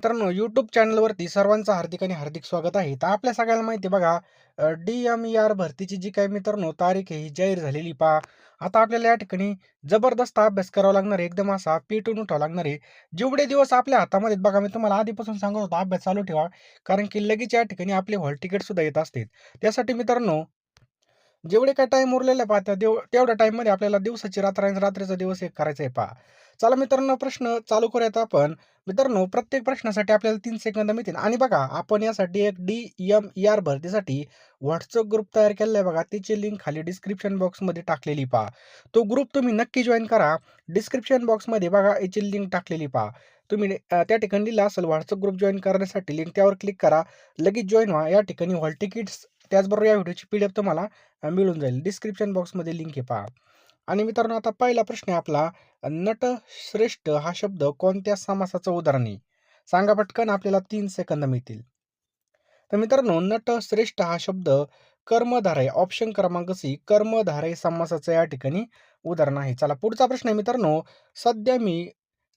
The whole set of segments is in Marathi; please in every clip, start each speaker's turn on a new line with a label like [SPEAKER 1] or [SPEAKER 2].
[SPEAKER 1] मित्रांनो यूट्यूब चॅनलवरती सर्वांचं हार्दिक आणि हार्दिक स्वागत आहे. तर आपल्या सगळ्याला माहिती आहे बघा डी एम ई आर भरतीची जी काही मित्रांनो तारीख आहे ही जाहीर झालेली पहा. आता आपल्याला या ठिकाणी जबरदस्त अभ्यास करावा लागणार आहे. एकदम असा पेटून उठावा लागणार आहे. जेवढे दिवस आपल्या हातामध्ये बघा मी तुम्हाला आधीपासून सांगत होतो अभ्यास चालू ठेवा. कारण की लगेच या ठिकाणी आपले हॉल तिकीट सुद्धा येत असते त्यासाठी मित्रांनो जेवढे काय टाईम उरलेले पहा त्या देव तेवढ्या टाईममध्ये आपल्याला दिवसाची रात्र आणि रात्रीचा दिवस एक करायचा आहे पहा. चला मित्रांनो प्रश्न चालू करूयात आपण. मित्रांनो प्रत्येक प्रश्नासाठी आपल्याला तीन सेकंद मिळतील. आणि बघा आपण यासाठी एक डी एम ई आर भरतीसाठी व्हॉट्सअप ग्रुप तयार केलेला आहे बघा. त्याची लिंक खाली डिस्क्रिप्शन बॉक्समध्ये टाकलेली पहा. तो ग्रुप तुम्ही नक्की जॉईन करा. डिस्क्रिप्शन बॉक्समध्ये बघा याची लिंक टाकलेली पहा. तुम्ही त्या ठिकाणी लिहिलं असेल व्हॉट्सअप ग्रुप जॉईन करण्यासाठी लिंक त्यावर क्लिक करा. लगेच जॉईन व्हा. या ठिकाणी हॉल तिकीट्स त्याचबरोबर या व्हिडिओची पी डी एफ तुम्हाला मिळून जाईल. डिस्क्रिप्शन बॉक्समध्ये लिंक आहे पहा. आणि मित्रांनो आता पहिला प्रश्न आहे आपला नट श्रेष्ठ हा शब्द कोणत्या समासाचं उदाहरण आहे? सांगा पटकन आपल्याला तीन सेकंद मिळतील. तर मित्रांनो नट श्रेष्ठ हा शब्द कर्मधारय ऑप्शन क्रमांक सी कर्मधारय समासाचं या ठिकाणी उदाहरण आहे. चला पुढचा प्रश्न आहे मित्रांनो सध्या मी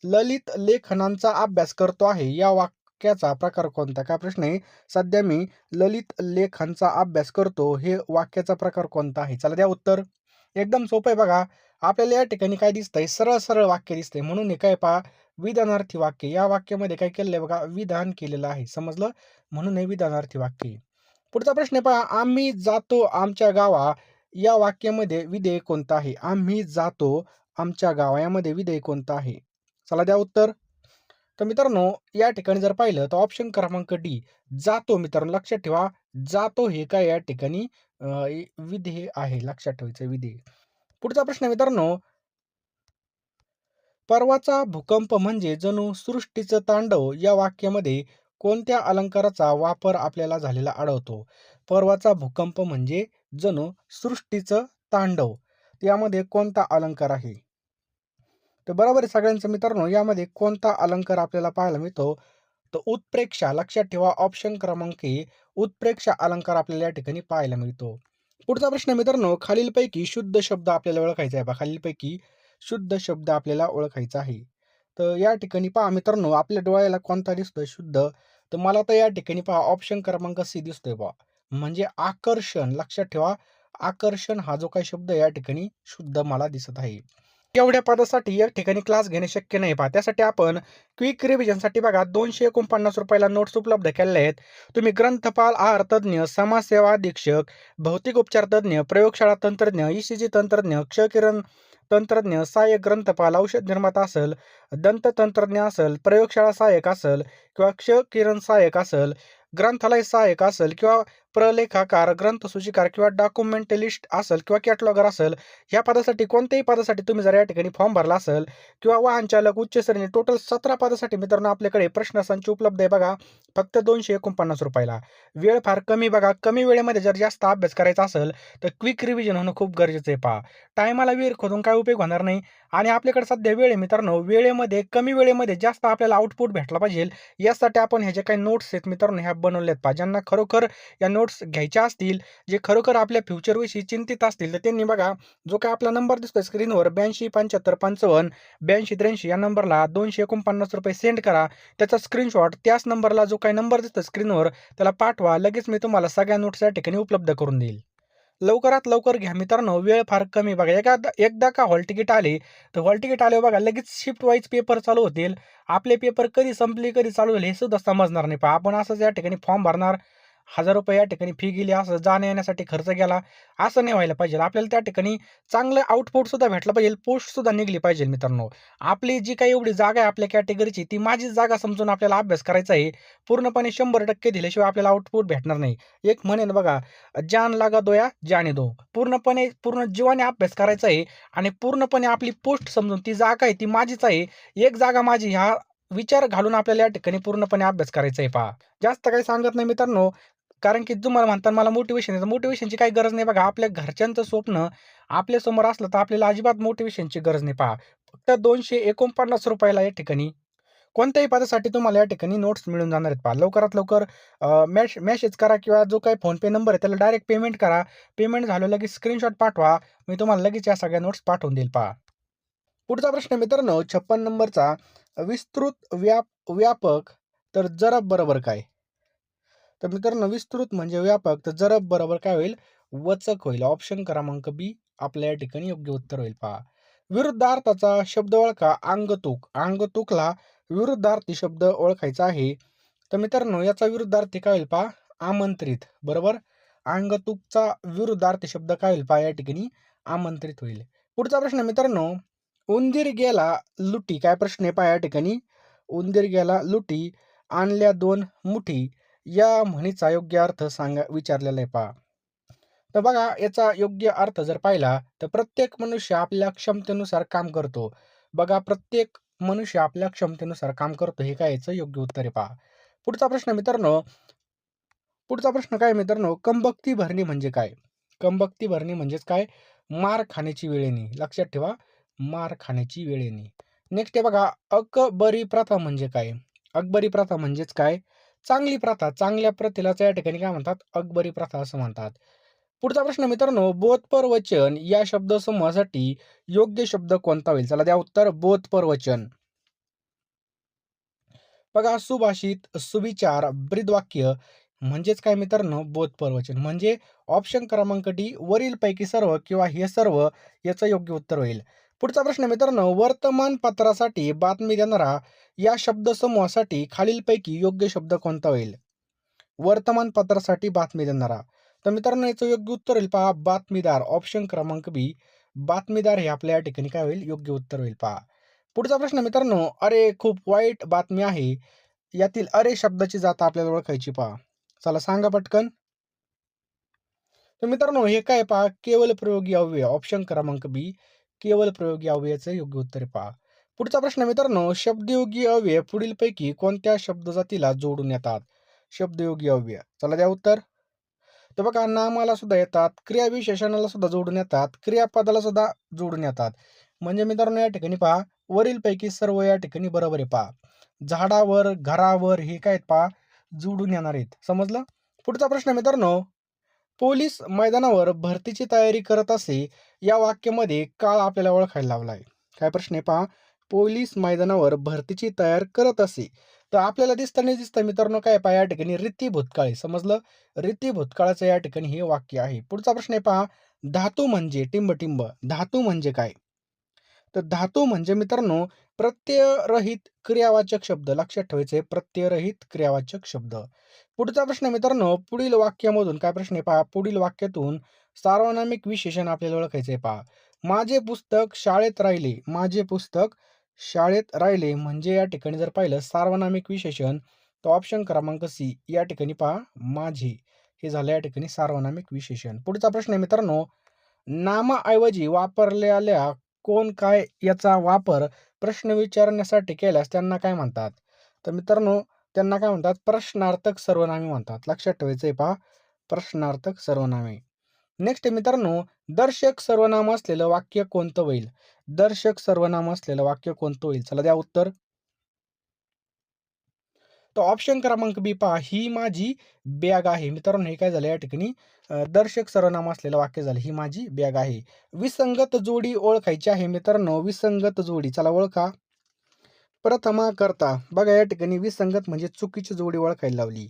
[SPEAKER 1] ललित लेखनांचा अभ्यास करतो आहे या वाक्याचा प्रकार कोणता? काय प्रश्न आहे? सध्या मी ललित लेखांचा अभ्यास करतो हे वाक्याचा प्रकार कोणता आहे? चला द्या उत्तर. एकदम सोपं आहे बघा. आपल्याला या ठिकाणी काय दिसतंय? सरळ सरळ वाक्य दिसतंय. म्हणून हे काय पहा? विधानार्थी वाक्य. या वाक्यामध्ये काय केलेलं आहे बघा? विधान केलेलं आहे. समजलं? म्हणून हे विधानार्थी वाक्य पुढचा प्रश्न आहे पहा. आम्ही जातो आमच्या गावा. या वाक्यामध्ये विधेय कोणता आहे? आम्ही जातो आमच्या गावा. यामध्ये विधेय कोणता आहे? चला द्या उत्तर. तर मित्रांनो या ठिकाणी जर पाहिलं तर ऑप्शन क्रमांक डी जातो मित्रांनो लक्षात ठेवा. जातो हे काय या ठिकाणी? विधेय आहे लक्षात ठेवायचं विधेय पुढचा प्रश्न मित्रांनो. परवाचा भूकंप म्हणजे जणू सृष्टीचं तांडव या वाक्यामध्ये कोणत्या अलंकाराचा वापर आपल्याला झालेला आढळतो? परवाचा भूकंप म्हणजे जणू सृष्टीचं तांडव. यामध्ये कोणता अलंकार आहे? तर बरोबर आहे सगळ्यांचं मित्रांनो यामध्ये कोणता अलंकार आपल्याला पाहायला मिळतो? तर उत्प्रेक्षा लक्षात ठेवा ऑप्शन क्रमांक उत्प्रेक्षा अलंकार आपल्याला या ठिकाणी पाहायला मिळतो. पुढचा प्रश्न मित्रांनो खालीलपैकी शुद्ध शब्द आपल्याला ओळखायचा आहे बा खालीलपैकी शुद्ध शब्द आपल्याला ओळखायचा आहे. तर या ठिकाणी पहा मित्रांनो आपल्या डोळ्याला कोणता दिसतोय शुद्ध? तर मला तर या ठिकाणी पहा ऑप्शन क्रमांक सी दिसतोय बा म्हणजे आकर्षण लक्षात ठेवा. आकर्षण हा जो काही शब्द या ठिकाणी शुद्ध मला दिसत आहे. एवढ्या पदासाठी या ठिकाणी क्लास घेणे शक्य नाही पहा. त्यासाठी आपण क्विक रिव्हिजनसाठी बघा दोनशे एकोणपन्नास रुपयाला नोट्स उपलब्ध केले आहेत. तुम्ही ग्रंथपाल आहार तज्ज्ञ समाजसेवा अधीक्षक भौतिक उपचार तज्ज्ञ प्रयोगशाळा तंत्रज्ञ ईसीजी तंत्रज्ञ क्षकिरण तंत्रज्ञ सहाय्यक ग्रंथपाल औषध निर्माता असेल दंत तंत्रज्ञ असेल प्रयोगशाळा सहाय्यक असेल किंवा क्षकिरण सहाय्यक असेल ग्रंथालय सहाय्यक असेल किंवा प्रलेखाकार ग्रंथसूचीकार किंवा डॉक्युमेंटलिस्ट असेल किंवा कॅटलॉगर असेल ह्या पदासाठी कोणत्याही पदासाठी तुम्ही जर या ठिकाणी फॉर्म भरला असेल किंवा वाहन चालक उच्च श्रेणी टोटल सतरा पदासाठी मित्रांनो आपल्याकडे प्रश्न संच उपलब्ध आहे बघा. फक्त दोनशे एकोणपन्नास रुपयाला. वेळ फार कमी बघा. कमी वेळेमध्ये जर जास्त अभ्यास करायचा असेल तर क्विक रिव्हिजन होणं खूप गरजेचं आहे पहा. टायमाला वेळ खोदून काय उपयोग होणार नाही? आणि आपल्याकडे सध्या वेळ आहे मित्रांनो. वेळेमध्ये कमी वेळेमध्ये जास्त आपल्याला आउटपुट भेटला पाहिजे. यासाठी आपण ह्या जे काही नोट्स आहेत मित्रांनो ह्या बनवल्यात पहा. ज्यांना खरोखर या नोट्स घ्यायच्या असतील जे खरोखर आपल्या फ्युचरविषयी चिंतित असतील तर त्यांनी बघा जो काय आपला नंबर दिसतोय स्क्रीनवर ब्याऐंशी पंच्याहत्तर पंचावन्न ब्याऐंशी त्र्याऐंशी या नंबरला दोनशे एकोणपन्नास रुपये सेंड करा. त्याचा स्क्रीनशॉट त्याच नंबरला जो काही नंबर दिसतो स्क्रीनवर त्याला पाठवा. लगेच मी तुम्हाला सगळ्या नोट्स या ठिकाणी उपलब्ध करून देईल. लवकरात लवकर घ्या मित्रांनो वेळ फार कमी बघा. एखादा एकदा का हॉल तिकीट आले तर हॉल तिकीट आले बघा लगेच शिफ्ट वाईज पेपर चालू होतील. आपले पेपर कधी संपले कधी चालू झाले हे सुद्धा समजणार नाही. पहा आपण असंच या ठिकाणी फॉर्म भरणार हजार रुपये या ठिकाणी फी गेली असं जाण्या येण्यासाठी खर्च गेला असं नाही व्हायला पाहिजे. आपल्याला त्या ठिकाणी चांगलं आउटपुट सुद्धा भेटलं पाहिजे पोस्ट सुद्धा निघली पाहिजे मित्रांनो. आपली जी काही एवढी जागा आहे आपल्या कॅटेगरीची ती माझीच जागा समजून आपल्याला अभ्यास करायचा आहे. पूर्णपणे शंभर टक्के दिल्याशिवाय आपल्याला आउटपुट भेटणार नाही. एक म्हणेन बघा जान लागा दोया जाने दो. पूर्णपणे पूर्ण जीवाने अभ्यास करायचा आहे आणि पूर्णपणे आपली पोस्ट समजून ती जागा आहे ती माझीच आहे. एक जागा माझी ह्या विचार घालून आपल्याला या ठिकाणी पूर्णपणे अभ्यास करायचा आहे पहा. जास्त काही सांगत नाही मित्रांनो कारण की तुम्हाला म्हणतात मला मोटिवेशन आहे मोटिवेशनची काही गरज नाही बघा. आपल्या घरच्यांचं स्वप्न आपल्यासमोर असलं तर आपल्याला अजिबात मोटिवेशनची गरज नाही पहा. फक्त दोनशे एकोणपन्नास रुपयाला या ठिकाणी कोणत्याही पदासाठी तुम्हाला या ठिकाणी नोट्स मिळून जाणार आहेत पहा. लवकरात लवकर मॅश मॅसेज करा किंवा जो काही फोनपे नंबर आहे त्याला डायरेक्ट पेमेंट करा. पेमेंट झालं लगेच स्क्रीनशॉट पाठवा. मी तुम्हाला लगेच या सगळ्या नोट्स पाठवून देईल पहा. पुढचा प्रश्न मित्रांनो छप्पन नंबरचा विस्तृत व्याप व्यापक तर जरब बरोबर काय? तर मित्रांनो विस्तृत म्हणजे व्यापक तर जरब बरोबर काय होईल? वचक होईल. ऑप्शन क्रमांक बी आपल्या या ठिकाणी योग्य उत्तर होईल. पहा. विरुद्धार्थाचा शब्द ओळखा. अंगतुक अंगतुकला विरुद्धार्थी शब्द ओळखायचा आहे. तर मित्रांनो याचा विरुद्धार्थी काय होईल? पहा. आमंत्रित. बरोबर? अंगतुकचा विरुद्धार्थी शब्द काय होईल? पहा या ठिकाणी आमंत्रित होईल. पुढचा प्रश्न मित्रांनो उंदीर गेला लुटी काय प्रश्न आहे पहा या ठिकाणी? उंदीर गेला लुटी आणल्या दोन मुठी. या म्हणीचा योग्य अर्थ सांगा विचारलेला आहे पहा. तर बघा याचा योग्य अर्थ जर पाहिला तर प्रत्येक मनुष्य आपल्या क्षमतेनुसार काम करतो. बघा प्रत्येक मनुष्य आपल्या क्षमतेनुसार काम करतो हे काय याचं योग्य उत्तर आहे पहा. पुढचा प्रश्न मित्रांनो पुढचा प्रश्न काय मित्रांनो? कंबक्ती भरणी म्हणजे काय? कंबक्ती भरणी म्हणजेच काय? मार खाण्याची वेळेनी लक्षात ठेवा. मार खाण्याची वेळेनी नेक्स्ट आहे बघा अकबरी प्रथा म्हणजे काय? अकबरी प्रथा म्हणजेच काय? चांगली प्रथा चांगल्या प्रथेलाच या ठिकाणी काय म्हणतात? अकबरी प्रथा असं म्हणतात. पुढचा प्रश्न मित्रांनो बोधपर वचन या शब्द समूहासाठी योग्य शब्द कोणता होईल? चला द्या उत्तर बोधपर वचन बघा सुभाषित सुविचार ब्रीदवाक्य म्हणजेच काय मित्रांनो? बोधपर वचन म्हणजे ऑप्शन क्रमांक डी वरील पैकी सर्व किंवा हे सर्व याचं योग्य उत्तर होईल. पुढचा प्रश्न मित्रांनो वर्तमानपत्रासाठी बातमी देणारा या शब्दसमूहासाठी खालीलपैकी योग्य शब्द कोणता होईल? वर्तमानपत्रासाठी बातमी देणारा. तर मित्रांनो याचं योग्य उत्तर होईल पहा. बातमीदार ऑप्शन क्रमांक बी बातमीदार हे आपल्या या ठिकाणी काय होईल? योग्य उत्तर होईल पहा. पुढचा प्रश्न मित्रांनो अरे खूप वाईट बातमी आहे. यातील अरे शब्दाची जात आपल्याला ओळखायची पहा. चला सांगा पटकन. तर मित्रांनो हे काय पहा? केवल प्रयोगी अव्यय ऑप्शन क्रमांक बी केवल प्रयोगी अव्ययाचं योग्य उत्तर पहा. पुढचा प्रश्न मित्रांनो शब्दयोगी अव्यय पुढीलपैकी कोणत्या शब्द जातीला जोडून येतात? शब्दयोगी अव्यय चला द्या उत्तर. तर बघा नामाला सुद्धा येतात क्रियाविशेषणाला सुद्धा जोडून येतात क्रियापदाला सुद्धा जोडून येतात. म्हणजे मित्रांनो या ठिकाणी पहा वरीलपैकी सर्व या ठिकाणी बरोबर आहे पहा. झाडावर घरावर हे काय पहा? जोडून येणार आहेत. समजलं? पुढचा प्रश्न मित्रांनो पोलीस मैदानावर भरतीची तयारी करत असे या वाक्यामध्ये काळ आपल्याला ओळखायला लावला आहे काय प्रश्न आहे पहा? पोलीस मैदानावर भरतीची तयार करत असे तर आपल्याला दिसतं नाही दिसतं मित्रांनो काय पहा या ठिकाणी रीती भूतकाळी समजलं? रीती भूतकाळाचं या ठिकाणी हे वाक्य आहे. पुढचा प्रश्न आहे पहा धातू म्हणजे टिंब धातू म्हणजे काय? तर धातू म्हणजे मित्रांनो प्रत्ययरहित क्रियावाचक शब्द. लक्षात ठेवायचे प्रत्ययरहित क्रियावाचक शब्द. पुढचा प्रश्न मित्रांनो पुढील वाक्यामधून काय प्रश्न आहे पहा. पुढील वाक्यातून सार्वनामिक विशेषण आपल्याला ओळखायचे पहा. माझे पुस्तक शाळेत राहिले. माझे पुस्तक शाळेत राहिले म्हणजे या ठिकाणी जर पाहिलं सार्वनामिक विशेषण तर ऑप्शन क्रमांक सी या ठिकाणी पहा माझे. हे झालं या ठिकाणी सार्वनामिक विशेषण. पुढचा प्रश्न आहे मित्रांनो नामाऐवजी वापरलेल्या कोण काय याचा वापर प्रश्न विचारण्यासाठी केल्यास त्यांना काय म्हणतात? तर मित्रांनो त्यांना काय म्हणतात? प्रश्नार्थक सर्वनामे म्हणतात. लक्षात ठेवायचं आहे पहा. प्रश्नार्थक सर्वनामे. नेक्स्ट मित्रांनो दर्शक सर्वनाम असलेलं वाक्य कोणतं होईल? दर्शक सर्वनाम असलेलं वाक्य कोणतं होईल? चला द्या उत्तर. तर ऑप्शन क्रमांक बी पहा. ही माझी बॅग आहे. मित्रांनो हे काय झालं? या ठिकाणी दर्शक सर्वनाम असलेलं वाक्य झालं. ही माझी बॅग आहे. विसंगत जोडी ओळखायची आहे मित्रांनो. विसंगत जोडी. चला ओळखा. प्रथमा करता. बघा या ठिकाणी विसंगत म्हणजे चुकीची जोडी ओळखायला लावली.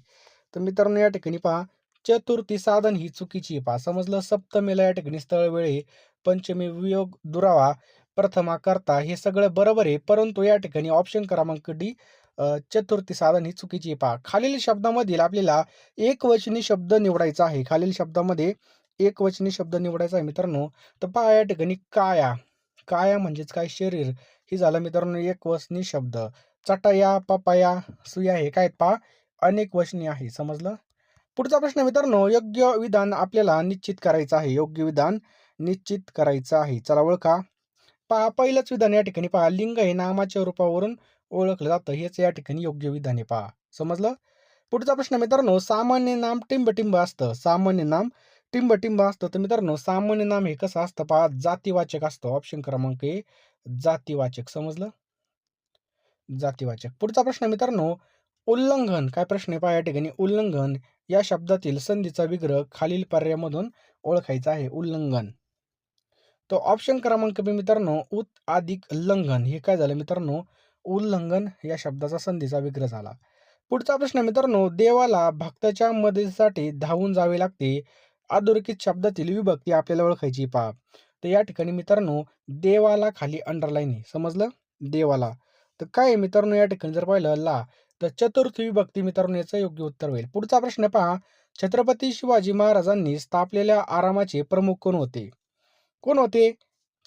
[SPEAKER 1] तर मित्रांनो या ठिकाणी पहा. चतुर्थी साधन ही चुकीची पहा. समजलं? सप्तमीला या ठिकाणी स्थळ वेळे पंचमी वियोग दुरावा. प्रथमा करता. हे सगळं बरोबर आहे. परंतु या ठिकाणी ऑप्शन क्रमांक डी चतुर्थी साधन ही चुकीची पहा खालील शब्दामधील आपल्याला एक वचनी शब्द निवडायचा आहे. खालील शब्दामध्ये एक वचनी शब्द निवडायचा आहे मित्रांनो. तर पहा या ठिकाणी काया. काया म्हणजेच काय? शरीर. ही झालं मित्रांनो एक वचनी शब्द. चटाया पपाया सुया हे काय पहा? अनेक वचनी आहे. समजलं? पुढचा प्रश्न मित्रांनो. योग्य विधान आपल्याला निश्चित करायचं आहे. योग्य विधान निश्चित करायचं आहे. चला ओळखा. पहा पहिलंच विधान या ठिकाणी पहा. लिंग हे नामाच्या रूपावरून ओळखलं जातं हेच या ठिकाणी योग्य विधाने पहा. समजलं? पुढचा प्रश्न मित्रांनो सामान्य नाम टिंबटिंब असतं. सामान्य नाम टिंबटिंब असतं. तर मित्रांनो सामान्य नाम हे कसं असतं पहा. जातीवाचक असतं. ऑप्शन क्रमांक ए जातीवाचक. समजलं? जातीवाचक. पुढचा प्रश्न मित्रांनो उल्लंघन. काय प्रश्न आहे पहा या ठिकाणी. उल्लंघन या शब्दातील संधीचा विग्रह खालील पर्यायामधून ओळखायचा आहे. उल्लंघन. तो ऑप्शन क्रमांक बी मित्रांनो उत अधिक लंघन. हे काय झालं मित्रांनो? उल्लंघन या शब्दाचा संधीचा विग्रह झाला. पुढचा प्रश्न मित्रांनो देवाला भक्ताच्या मदतीसाठी धावून जावे लागते. अधोरेखित शब्दातील विभक्ती आपल्याला ओळखायची पहा. तर या ठिकाणी मित्रांनो देवाला खाली अंडरलाईन आहे. समजलं? देवाला. तर काय आहे मित्रांनो या ठिकाणी जर पाहिलं ला. तर चतुर्थी विभक्ती मित्रांनो याचं योग्य उत्तर होईल. पुढचा प्रश्न पहा. छत्रपती शिवाजी महाराजांनी स्थापलेल्या आरामाचे प्रमुख कोण होते? कोण होते?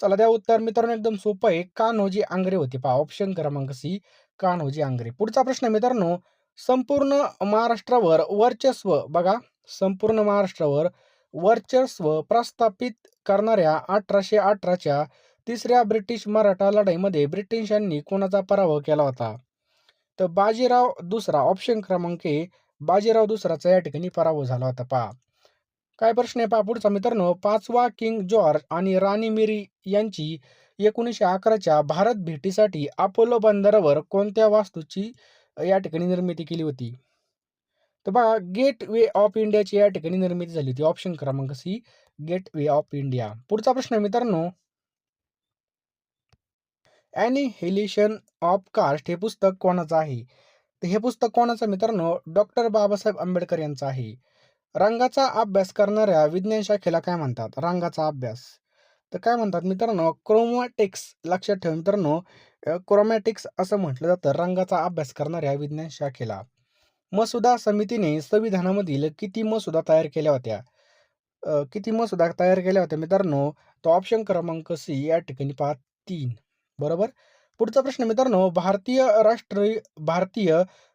[SPEAKER 1] चला द्या उत्तर मित्रांनो एकदम सोपं आहे. कान्होजी आंग्रे होते. पहा ऑप्शन क्रमांक सी कान्होजी आंग्रे. पुढचा प्रश्न मित्रांनो संपूर्ण महाराष्ट्रावर वर्चस्व बघा. संपूर्ण महाराष्ट्रावर वर्चस्व प्रस्थापित करणाऱ्या अठराशे अठराच्या तिसऱ्या ब्रिटिश मराठा लढाईमध्ये ब्रिटिशांनी कोणाचा पराभव केला होता? तर बाजीराव दुसरा ऑप्शन क्रमांक ए बाजीराव दुसराचा या ठिकाणी पराभव झाला होता. पहा काय प्रश्न आहे पहा पुढचा मित्रांनो. पाचवा किंग जॉर्ज आणि राणी मिरी यांची एकोणीसशे अकराच्या भारत भेटीसाठी अपोलो बंदरावर कोणत्या वास्तूची या ठिकाणी निर्मिती केली होती? तर बघा गेट वे ऑफ इंडियाची या ठिकाणी निर्मिती झाली होती. ऑप्शन क्रमांक C gateway of India. पुढचा प्रश्न आहे मित्रांनो. ॲनिहिलेशन ऑफ कास्ट हे पुस्तक कोणाचं आहे? तर हे पुस्तक कोणाचं मित्रांनो? डॉक्टर बाबासाहेब आंबेडकर यांचं आहे. रंगाचा अभ्यास करणाऱ्या विज्ञान शाखेला काय म्हणतात? रंगाचा अभ्यास. तर काय म्हणतात मित्रांनो? क्रोमॅटिक्स लक्षात ठेवा मित्रांनो. क्रोमॅटिक्स असं म्हटलं जातं रंगाचा अभ्यास करणाऱ्या विज्ञान शाखेला मसुदा समितीने संविधानामधील किती मसुदा तयार केल्या होत्या? किती मसुदा तयार केल्या होत्या मित्रांनो? तो ऑप्शन क्रमांक सी या ठिकाणी पहा तीन. बरोबर? पुढचा प्रश्न मित्रांनो भारतीय राष्ट्र भारतीय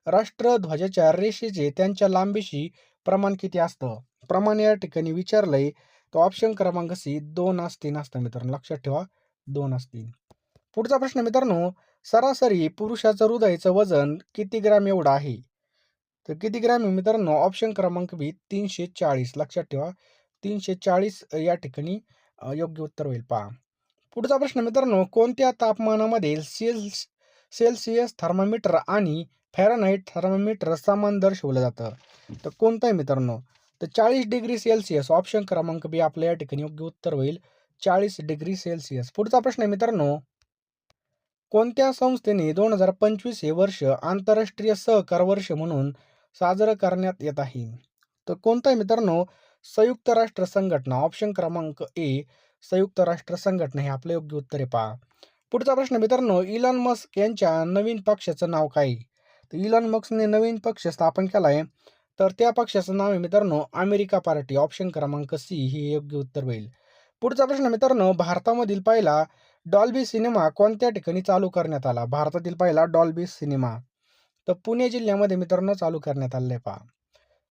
[SPEAKER 1] राष्ट्रध्वजाच्या रेषेचे त्यांच्या लांबीशी प्रमाण किती असतं? प्रमाण या ठिकाणी विचारलंय तर ऑप्शन क्रमांक सी दोन असतीन असतं मित्रांनो. लक्षात ठेवा दोन असतील पुढचा प्रश्न मित्रांनो सरासरी पुरुषाचं हृदयाचं वजन किती ग्रॅम एवढं आहे? तर किती ग्रॅम मित्रांनो? ऑप्शन क्रमांक बी तीनशे चाळीस. लक्षात ठेवा तीनशे चाळीस या ठिकाणी योग्य उत्तर होईल. पहा. पुढचा प्रश्न मित्रांनो कोणत्या तापमानामध्ये सेल्स सेल्सिअस थर्मामीटर आणि फॅरनहाईट थर्मामीटर समान दर्शवलं जातं. तर कोणतं आहे मित्रांनो? तर चाळीस डिग्री सेल्सिअस ऑप्शन क्रमांक बी आपल्या या ठिकाणी योग्य उत्तर होईल. चाळीस डिग्री सेल्सिअस. पुढचा प्रश्न आहे मित्रांनो. कोणत्या संस्थेने दोन हजार पंचवीस हे वर्ष आंतरराष्ट्रीय सहकार वर्ष म्हणून साजरं करण्यात येत आहे? तर कोणतं आहे मित्रांनो? संयुक्त राष्ट्र संघटना. ऑप्शन क्रमांक ए संयुक्त राष्ट्र संघटना हे आपलं योग्य उत्तर आहे पहा. पुढचा प्रश्न मित्रांनो. इलॉन मस्क यांच्या नवीन पक्षाचं नाव काय? आहे? तर इलॉन मक्सने नवीन पक्ष स्थापन केला आहे तर त्या पक्षाचं नाव आहे मित्रांनो अमेरिका पार्टी. ऑप्शन क्रमांक सी हे योग्य उत्तर होईल. पुढचा प्रश्न मित्रांनो भारतामधील पहिला डॉल्बी सिनेमा कोणत्या ठिकाणी चालू करण्यात आला? भारतातील पहिला डॉल्बी सिनेमा तर पुणे जिल्ह्यामध्ये मित्रांनो चालू करण्यात आले आहे पहा.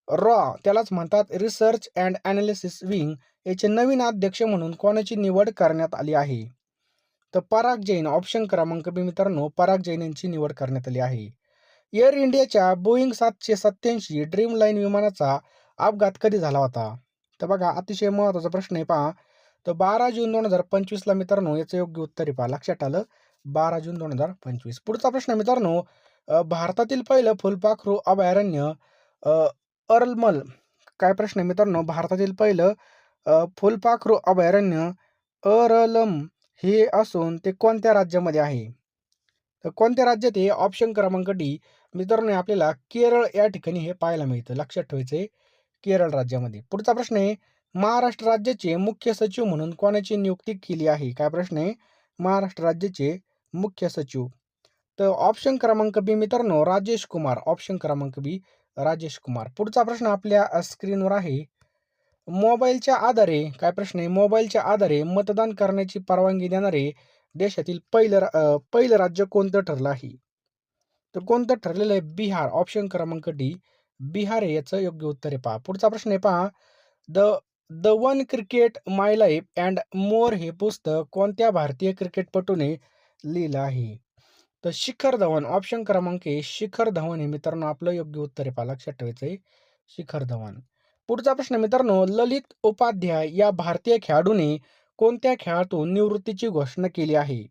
[SPEAKER 1] रॉ त्यालाच म्हणतात रिसर्च अँड ॲनालिसिस विंग याचे नवीन अध्यक्ष म्हणून कोणाची निवड करण्यात आली आहे? तर पराग जैन. ऑप्शन क्रमांक बी मित्रांनो पराग जैन यांची निवड करण्यात आली आहे. एअर इंडियाच्या बोईंग सातशे सत्याऐंशी ड्रीम लाईन विमानाचा अपघात कधी झाला होता? तर बघा अतिशय महत्त्वाचा प्रश्न आहे पहा. तर बारा जून दोन हजार पंचवीसला मित्रांनो याचं योग्य उत्तर आहे पहा. लक्षात आलं? बारा जून दोन हजार पंचवीस. पुढचा प्रश्न मित्रांनो भारतातील पहिलं फुलपाखरू अभयारण्य अरलमल अर्लमल. काय प्रश्न आहे मित्रांनो? भारतातील पहिलं फुलपाखरू अभयारण्य अरलम हे असून ते कोणत्या राज्यामध्ये आहे? तर कोणत्या राज्यात हे ऑप्शन क्रमांक डी मित्रांनो आपल्याला केरळ या ठिकाणी हे पाहायला मिळतं. लक्षात ठेवायचं आहे केरळ राज्यामध्ये. पुढचा प्रश्न आहे महाराष्ट्र राज्याचे मुख्य सचिव म्हणून कोणाची नियुक्ती केली आहे? काय प्रश्न आहे? महाराष्ट्र राज्याचे मुख्य सचिव. तर ऑप्शन क्रमांक बी मित्रांनो राजेश कुमार. ऑप्शन क्रमांक बी राजेश कुमार. पुढचा प्रश्न आपल्या स्क्रीनवर आहे. मोबाईलच्या आधारे काय प्रश्न आहे? मोबाईलच्या आधारे मतदान करण्याची परवानगी देणारे देशातील पहिलं रा- पहिलं राज्य कोणतं ठरलं आहे? तर कोणतं ठरलेलं आहे? बिहार. ऑप्शन क्रमांक डी बिहार आहे याचं योग्य उत्तर आहे. पहा पुढचा प्रश्न आहे पहा. The the one cricket my life and more हे पुस्तक कोणत्या भारतीय क्रिकेटपटूने लिहिलं आहे? तर शिखर धवन. ऑप्शन क्रमांक आहे शिखर धवन हे मित्रांनो आपलं योग्य उत्तर आहे. पहा लक्षात ठेवायचं आहे. शिखर धवन. पुढचा प्रश्न मित्रांनो ललित उपाध्याय या भारतीय खेळाडूने कोणत्या खेळातून निवृत्तीची घोषणा केली आहे?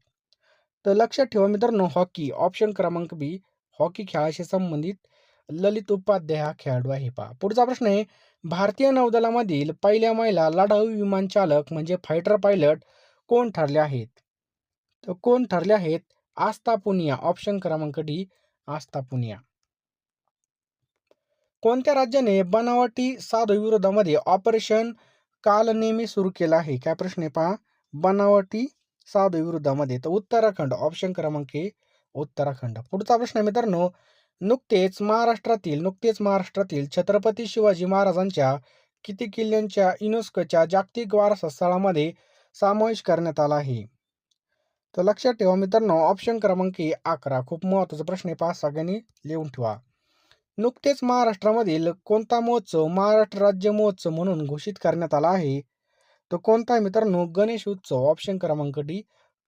[SPEAKER 1] तर लक्षात ठेवा मित्रांनो हॉकी ऑप्शन क्रमांक बी हॉकी खेळाशी संबंधित ललित उपाध्याय हा खेळाडू आहे. पहा पुढचा प्रश्न आहे भारतीय नौदलामधील पहिल्या महिला लढाऊ विमान चालक म्हणजे फायटर पायलट कोण ठरले आहेत? तर कोण ठरले आहेत? आस्था पुनिया ऑप्शन क्रमांक डी आस्था पुनिया कोणत्या राज्याने बनावटी साधूविरोधामध्ये ऑपरेशन कालनेमी सुरू केला आहे. काय प्रश्न आहे पहा. बनावटी साधूविरोधामध्ये तर उत्तराखंड ऑप्शन क्रमांक ए उत्तराखंड. पुढचा प्रश्न आहे मित्रांनो. नुकतेच महाराष्ट्रातील नुकतेच महाराष्ट्रातील छत्रपती शिवाजी महाराजांच्या किती किल्ल्यांच्या युनेस्कोच्या जागतिक वारसा स्थळामध्ये समावेश करण्यात आला आहे. तर लक्षात ठेवा मित्रांनो ऑप्शन क्रमांक ए अकरा. खूप महत्त्वाचा प्रश्न आहे पहा. सगळ्यांनी लिहून ठेवा. नुकतेच महाराष्ट्रामधील कोणता महोत्सव महाराष्ट्र राज्य महोत्सव म्हणून घोषित करण्यात आला आहे? तो कोणता मित्रांनो? गणेश उत्सव. ऑप्शन क्रमांक डी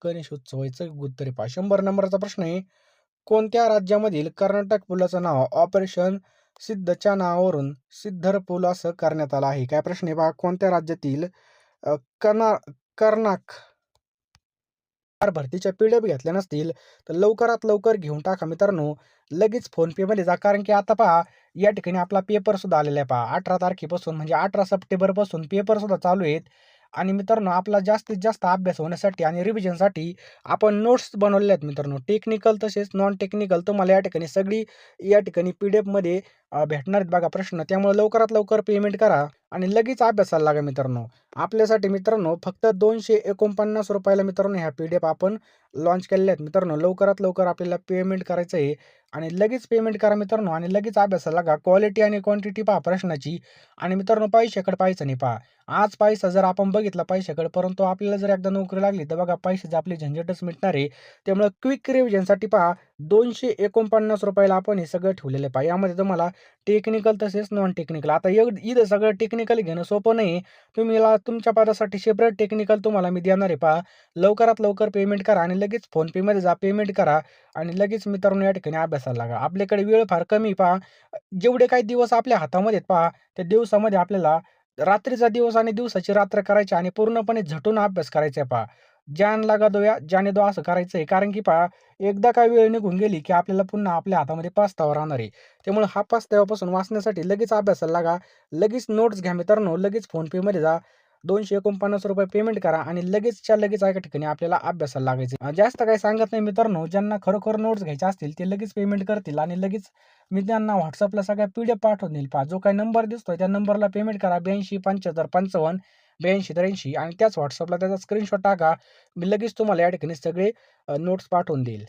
[SPEAKER 1] गणेश उत्सव याचं उत्तर पहा. शंभर नंबरचा प्रश्न आहे. कोणत्या राज्यामधील कर्नाटक पुलाचं नाव ऑपरेशन सिद्धच्या नावावरून सिद्धर पूल असं करण्यात आलं आहे? काय प्रश्न आहे पहा. कोणत्या राज्यातील कर्ना कर्नाक भरतीच्या पी डी एफ घेतल्या नसतील तर लवकरात लवकर घेऊन टाका मित्रांनो. लगेच फोनपेमध्ये जा कारण की आता पहा या ठिकाणी आपला पेपर सुद्धा आलेला आहे पहा. अठरा तारखेपासून म्हणजे अठरा सप्टेंबरपासून पेपर सुद्धा चालू आहेत. आणि मित्रांनो आपला जास्तीत जास्त अभ्यास होण्यासाठी आणि रिव्हिजनसाठी आपण नोट्स बनवलेले आहेत मित्रांनो. टेक्निकल तसेच नॉन टेक्निकल तुम्हाला या ठिकाणी सगळी या ठिकाणी पी डी एफमध्ये भेटणार आहेत बघा प्रश्न. त्यामुळे लवकरात लवकर पेमेंट करा आणि लगेच अभ्यासाला लागा मित्रांनो. आपल्यासाठी मित्रांनो फक्त दोनशे एकोणपन्नास रुपयाला मित्रांनो ह्या पी डी एफ आपण लॉन्च केलेल्या आहेत मित्रांनो. लवकरात लवकर आपल्याला पेमेंट करायचं आहे आणि लगेच पेमेंट करा मित्रांनो आणि लगेच अभ्यासाला लागा. क्वालिटी आणि क्वांटिटी पहा प्रश्नाची. आणि मित्रांनो पैशाकडे पाहायचं नाही पहा. आज पैसा जर आपण बघितला पैशाकडे परंतु आपल्याला जर एकदा नोकरी लागली तर बघा पैशाची आपली झंझटच मिटणार आहे. त्यामुळे क्विक रिव्हिजनसाठी पहा दोनशे एकोणपन्नास रुपयाला आपण हे सगळं ठेवलेलं आहे पहा. यामध्ये तुम्हाला टेक्निकल तसेच नॉन टेक्निकल आता एक इथं सगळं टेक्निकल घेणं सोपं नाही. तुम्ही तुमच्या पदासाठी सेपरेट टेक्निकल तुम्हाला मी देणार आहे पहा. लवकरात लवकर पेमेंट करा आणि लगेच फोनपेमध्ये जा पेमेंट करा आणि लगेच मित्रांनो या ठिकाणी अभ्यासाला लागा. आपल्याकडे वेळ फार कमी पहा. जेवढे काही दिवस आपल्या हातामध्ये आहेत पहा त्या दिवसामध्ये आपल्याला रात्रीचा दिवस आणि दिवसाची रात्र करायची आणि पूर्णपणे झटून अभ्यास करायचा आहे पहा. ज्ञान लागा दोया ज्याने दो असं करायचं आहे. कारण की पहा एकदा काय वेळ निघून गेली की आपल्याला पुन्हा आपल्या हातामध्ये पास्तावा राहणार आहे. त्यामुळे हा पास्ताव्यापासून वाचण्यासाठी लगेच अभ्यासाला लागा. लगेच नोट्स घ्या मित्रांनो. लगेच फोनपेमध्ये जा. दोनशे एकोणपन्नास रुपये पेमेंट करा आणि लगेचच्या लगेच एका ठिकाणी आपल्याला अभ्यासाला लागायचं. जास्त काही सांगत नाही मित्रांनो ज्यांना खरोखर नोट्स घ्यायचे असतील ते लगेच पेमेंट करतील आणि लगेच मी त्यांना व्हॉट्सअपला सगळ्या पी डी एफ पाठवून देईल. पहा जो काही नंबर दिसतोय त्या नंबरला पेमेंट करा. ब्याऐंशी पंच्याहत्तर पंचावन्न ब्याऐंशी त्र्याऐंशी आणि त्याच व्हॉट्सअपला त्याचा स्क्रीनशॉट टाका. मी लगेच तुम्हाला या ठिकाणी सगळे नोट्स पाठवून देईल.